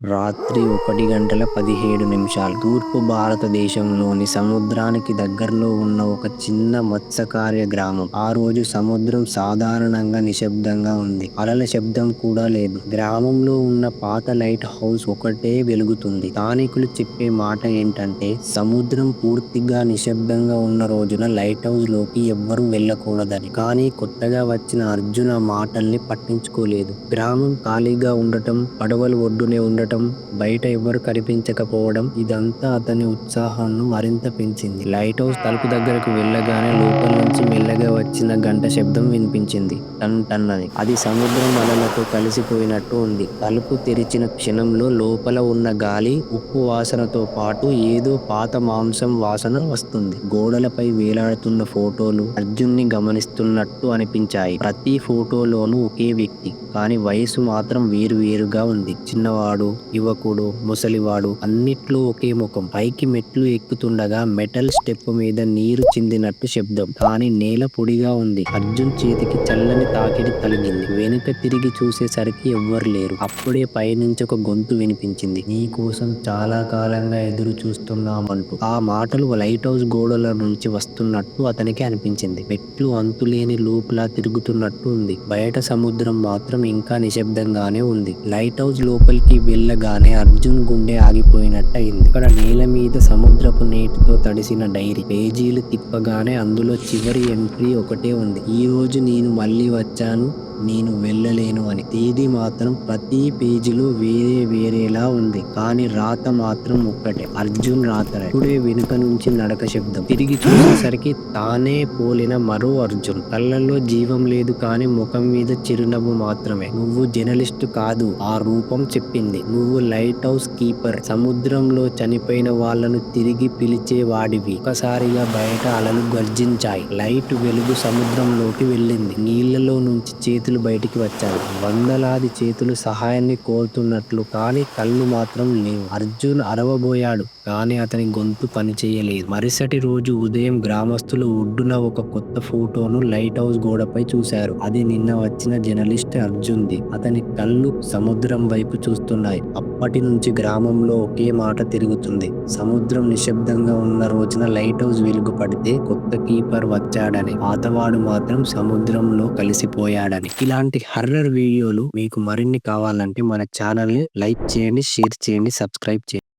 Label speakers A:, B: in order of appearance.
A: రాత్రి ఒకటి గంటల పదిహేడు నిమిషాలు తూర్పు భారతదేశంలోని సముద్రానికి దగ్గరలో ఉన్న ఒక చిన్న మత్స్యకార్య గ్రామం. ఆ రోజు సముద్రం సాధారణంగా నిశ్శబ్దంగా ఉంది. అలల శబ్దం కూడా లేదు. గ్రామంలో ఉన్న పాత లైట్ హౌస్ ఒకటే వెలుగుతుంది. స్థానికులు చెప్పే మాట ఏంటంటే సముద్రం పూర్తిగా నిశ్శబ్దంగా ఉన్న రోజున లైట్ హౌస్లోకి ఎవ్వరూ వెళ్ళకూడదని. కానీ కొత్తగా వచ్చిన అర్జున మాటల్ని పట్టించుకోలేదు. గ్రామం ఖాళీగా ఉండటం, పడవలు ఒడ్డునే ఉండటం, బయట ఎవరు కనిపించకపోవడం ఇదంతా అతని ఉత్సాహాన్ని మరింత పెంచింది. లైట్ హౌస్ తలుపు దగ్గరకు వెళ్ళగానే లోపల చిన్న గంట శబ్దం వినిపించింది. టన్ టన్ అని. అది సముద్రం అలలతో కలిసిపోయినట్టు ఉంది. తలుపు తెరిచిన క్షణంలో లోపల ఉన్న గాలి, ఉప్పు వాసనతో పాటు ఏదో పాత మాంసం వాసన వస్తుంది. గోడలపై వేలాడుతున్న ఫోటోలు అర్జున్ని గమనిస్తున్నట్టు అనిపించాయి. ప్రతి ఫోటోలోనూ ఒకే వ్యక్తి. కానీ వయసు మాత్రం వేరు వేరుగా ఉంది. చిన్నవాడు, యువకుడు, ముసలివాడు అన్నిట్లో ఒకే ముఖం. పైకి మెట్లు ఎక్కుతుండగా మెటల్ స్టెప్ మీద నీరు చిందినట్టు శబ్దం. కానీ నేల పొడి పొడిగా ఉంది. అర్జున్ చేతికి చల్లని తాకిడి తలిగింది వెనుక తిరిగి చూసేసరికి ఎవ్వరు లేరు. అప్పుడే పైనుంచి ఒక గొంతు వినిపించింది. నీ కోసం చాలా కాలంగా ఎదురు చూస్తున్నామంటూ. ఆ మాటలు లైట్ హౌస్ గోడల నుంచి వస్తున్నట్టు అతనికి అనిపించింది. మెట్లు అంతులేని లోపల తిరుగుతున్నట్టు ఉంది. బయట సముద్రం మాత్రం ఇంకా నిశ్శబ్దంగానే ఉంది. లైట్ హౌస్ లోపలికి వెళ్ళగానే అర్జున్ గుండె ఆగిపోయినట్టయింది. ఇక్కడ నేల మీద సముద్రపు నీటితో తడిసిన డైరీ. పేజీలు తిప్పగానే అందులో చివరి ఎంట్రీ ఒకటే ఉంది. ఈ రోజు నేను మళ్ళీ వచ్చాను. నేను వెళ్ళలేను అని. తేదీ మాత్రం ప్రతి పేజీలో వేరే వేరేలా ఉంది. కానీ రాత మాత్రం ఒక్కటే. అర్జున్ రాత ఇప్పుడే వెనుక నుంచి నడక శబ్దం. తిరిగి చూసేసరికి తానే పోలిన మరో అర్జున్. కళ్ళల్లో జీవం లేదు కానీ ముఖం మీద చిరునవ్వు మాత్రమే. నువ్వు జర్నలిస్ట్ కాదు ఆ రూపం చెప్పింది. నువ్వు లైట్ హౌస్ కీపర్. సముద్రంలో చనిపోయిన వాళ్ళను తిరిగి పిలిచే వాడివి. ఒక్కసారిగా బయట అలలు గర్జించాయి. లైట్ వెలుగు సముద్రంలోకి వెళ్ళింది. నీళ్ళలో నుంచి చేతులు బయటికి వచ్చాయి. వందలాది చేతులు సహాయాన్ని కోరుతున్నట్లు. కానీ కళ్ళు మాత్రం లేవు. అర్జున్ అరవబోయాడు. కానీ అతని గొంతు పనిచేయలేదు మరుసటి రోజు ఉదయం గ్రామస్తులు ఒడ్డున ఒక కొత్త ఫోటోను లైట్ హౌస్ గోడపై చూశారు. అది నిన్న వచ్చిన జర్నలిస్ట్ అర్జున్ది అతని కళ్ళు సముద్రం వైపు చూస్తున్నాయి. అప్పటి నుంచి గ్రామంలో ఒకే మాట తిరుగుతుంది. సముద్రం నిశ్శబ్దంగా ఉన్న రోజున లైట్ హౌస్ వెలుగు పడితే కొత్త కీపర్ వచ్చాడని. పాతవాడు మాత్రం సముద్రంలో కలిసిపోయాడని. ఇలాంటి హర్రర్ వీడియోలు మీకు మరిన్ని కావాలంటే మన ఛానల్ని లైక్ చేయండి, షేర్ చేయండి, సబ్స్క్రైబ్ చేయండి.